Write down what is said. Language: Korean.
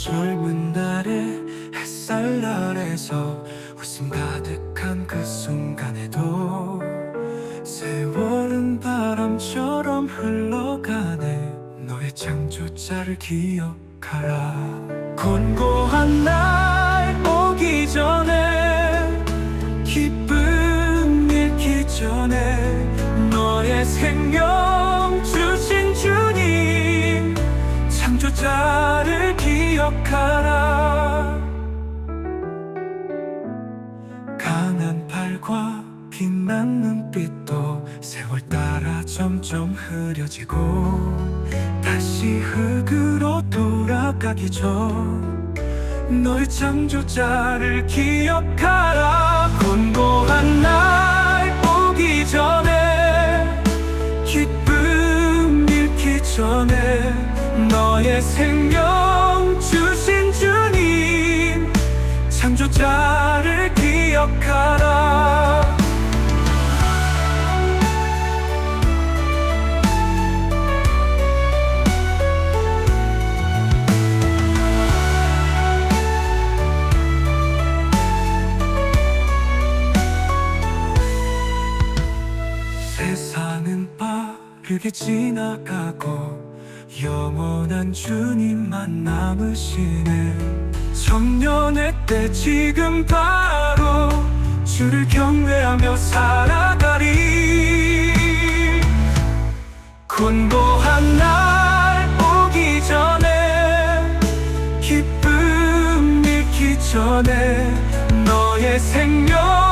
젊은 날의 햇살 아래서 웃음 가득한 그 순간에도 세월은 바람처럼 흘러가네. 너의 창조자를 기억하라. 곤고한 날 오기 전에 기쁨 잃기 전에 너의 생명 기억하라. 강한 팔과 빛난 눈빛도 세월 따라 점점 흐려지고 다시 흙으로 돌아가기 전 너의 창조자를 기억하라. 곤고한 날 오기 전에 기쁨 잃기 전에 너의 생명 주신 주님 창조자를 기억하라. 세상은 빠르게 지나가고 영원한 주님만 남으시네. 청년의 때 지금 바로 주를 경외하며 살아가리. 곤고한 날 오기 전에 기쁨 잃기 전에 너의 생명